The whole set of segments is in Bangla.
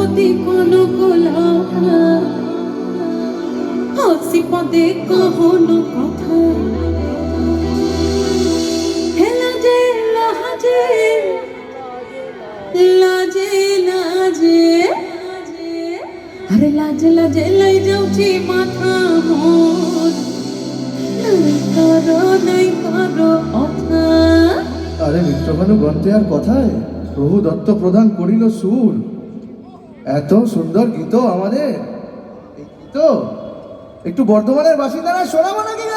প্রতি কোনো কলাপনা হাসি পদে কখনো কথা। হেলাজে লাজে লাজে লাজে আরে লাজে লাজে লাই যাচ্ছি মাথা মন নাই করো নাই, করো কথা আরে মিত্রভানু, গ্রন্থে আর কথায় প্রভু দত্ত প্রদান করিল সুর। এত সুন্দর গীত আমাদের। এই গীত? একটু বর্ধমানের বাসিন্দারা শোনাবো নাকি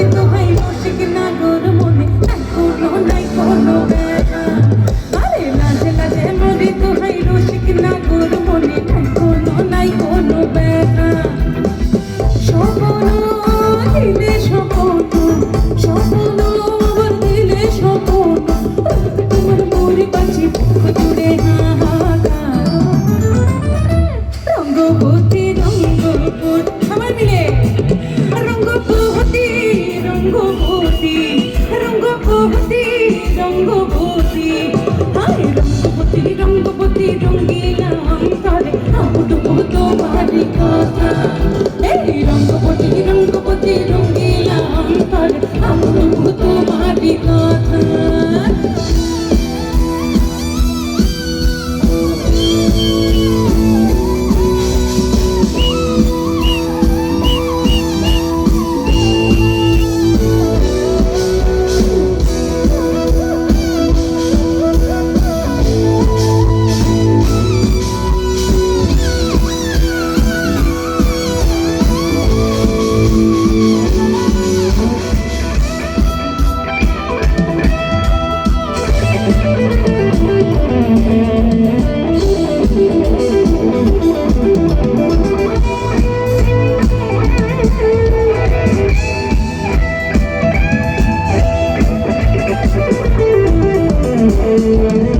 কিন্তু রঙ্গবতী রঙ্গবতী হায় রঙ্গবতী রঙ্গবতী রঙ্গিলা কথা। Thank.